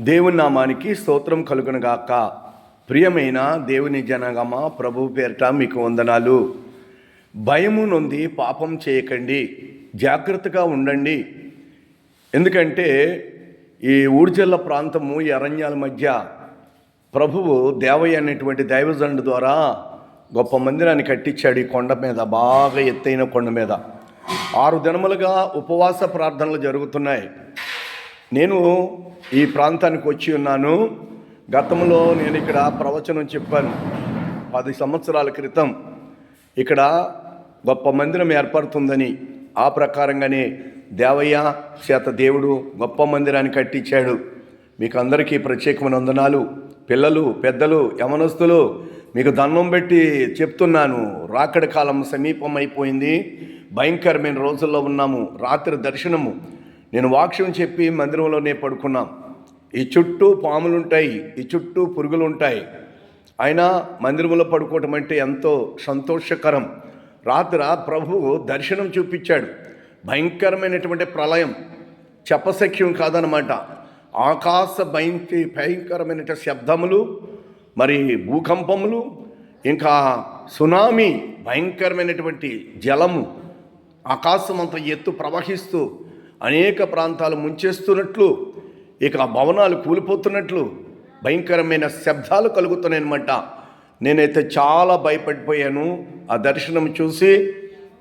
దేవుని నామానికి స్తోత్రం కలుగునగాక ప్రియమైన దేవుని జనగమ ప్రభు పేరిట మీకు వందనాలు. భయము నొంది పాపం చేయకండి. జాగ్రత్తగా ఉండండి. ఎందుకంటే ఈ ఊర్జల్ల ప్రాంతము ఈ అరణ్యాల మధ్య ప్రభువు దేవయ్య అనేటువంటి దైవజండు ద్వారా గొప్ప మందిరాన్ని కట్టించాడు. ఈ కొండ మీద బాగా ఎత్తైన కొండ మీద. ఆరు దినములుగా ఉపవాస ప్రార్థనలు జరుగుతున్నాయి. నేను ఈ ప్రాంతానికి వచ్చి ఉన్నాను. గతంలో నేను ఇక్కడ ప్రవచనం చెప్పాను. పది సంవత్సరాల క్రితం ఇక్కడ గొప్ప మందిరం ఏర్పడుతుందని. ఆ ప్రకారంగానే దేవయ్య చేత దేవుడు గొప్ప మందిరాన్ని కట్టించాడు. మీకు అందరికీ ప్రత్యేకమైన వందనాలు. పిల్లలు పెద్దలు యమనస్తులు మీకు దండం పెట్టి చెప్తున్నాను. రాకడ కాలం సమీపం అయిపోయింది భయంకరమైన రోజుల్లో ఉన్నాము. రాత్రి దర్శనము. నేను వాక్యం చెప్పి మందిరంలోనే పడుకున్నాం. ఈ చుట్టూ పాములుంటాయి ఈ చుట్టూ పురుగులు ఉంటాయి అయినా మందిరంలో పడుకోవటం అంటే ఎంతో సంతోషకరం. రాత్ర ప్రభువు దర్శనం చూపించాడు. భయంకరమైనటువంటి ప్రళయం. చెప్పశక్యం కాదనమాట ఆకాశ భయంకి భయంకరమైన శబ్దములు మరి భూకంపములు ఇంకా సునామీ భయంకరమైనటువంటి జలము. ఆకాశం అంత ఎత్తు ప్రవహిస్తూ అనేక ప్రాంతాలు ముంచేస్తున్నట్లు ఇక ఆ భవనాలు కూలిపోతున్నట్లు భయంకరమైన శబ్దాలు కలుగుతున్నాయన్నమాట. నేనైతే చాలా భయపడిపోయాను. ఆ దర్శనం చూసి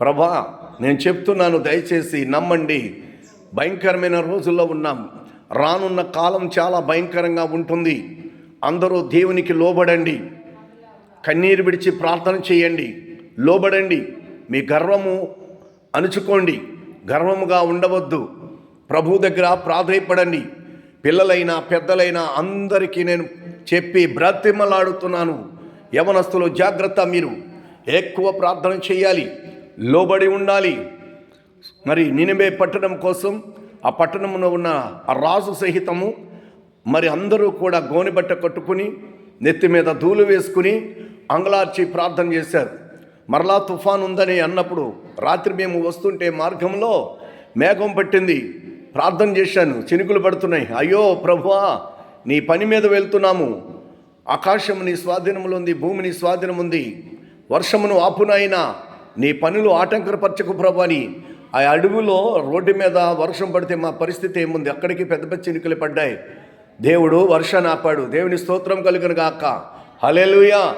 ప్రభా నేను చెప్తున్నాను దయచేసి నమ్మండి. భయంకరమైన రోజుల్లో ఉన్నాం. రానున్న కాలం చాలా భయంకరంగా ఉంటుంది. అందరూ దేవునికి లోబడండి. కన్నీరు విడిచి ప్రార్థన చేయండి. లోబడండి. మీ గర్వము అణుచుకోండి. గర్వముగా ఉండవద్దు. ప్రభు దగ్గర ప్రాధాయపడండి. పిల్లలైనా పెద్దలైనా అందరికీ నేను చెప్పి బ్రతిమలాడుతున్నాను. యవనస్తులు జాగ్రత్త మీరు. ఎక్కువ ప్రార్థన చేయాలి. లోబడి ఉండాలి. మరి నినివే పట్టణం కోసం ఆ పట్టణంలో ఉన్న ఆ రాజు సహితము మరి అందరూ కూడా గోనిబట్ట కట్టుకుని నెత్తి మీద ధూళి వేసుకుని అంగలార్చి ప్రార్థన చేశారు. మరలా తుఫాన్ ఉందని అన్నప్పుడు రాత్రి మేము వస్తుంటే మార్గంలో మేఘం పట్టింది. ప్రార్థన చేశాను. చినుకులు పడుతున్నాయి. అయ్యో ప్రభువా నీ పని మీద వెళ్తున్నాము. ఆకాశం నీ స్వాధీనంలో ఉంది భూమి నీ స్వాధీనం ఉంది. వర్షమును ఆపునైనా నీ పనులు ఆటంకరపరచకు ప్రభు అని. ఆ అడవిలో రోడ్డు మీద వర్షం పడితే మా పరిస్థితి ఏముంది? అక్కడికి పెద్ద పెద్ద చినుకులు పడ్డాయి. దేవుడు వర్షాన్ని ఆపాడు. దేవుని స్తోత్రం కలిగిన గాక. హలేలుయా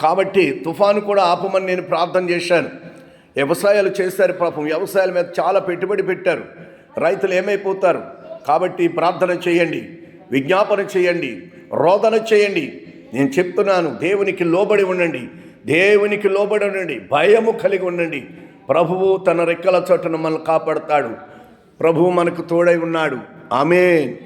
కాబట్టి తుఫాను కూడా ఆపమని నేను ప్రార్థన చేశాను. వ్యవసాయాలు చేశారు పాపం. వ్యవసాయాల మీద చాలా పెట్టుబడి పెట్టారు. రైతులు ఏమైపోతారు? కాబట్టి ప్రార్థన చేయండి. విజ్ఞాపన చేయండి. రోదన చేయండి. నేను చెప్తున్నాను దేవునికి లోబడి ఉండండి. దేవునికి లోబడి ఉండండి. భయము కలిగి ఉండండి. ప్రభువు తన రెక్కల చోటను మనల్ని కాపాడుతాడు. ప్రభువు మనకు తోడై ఉన్నాడు. ఆమె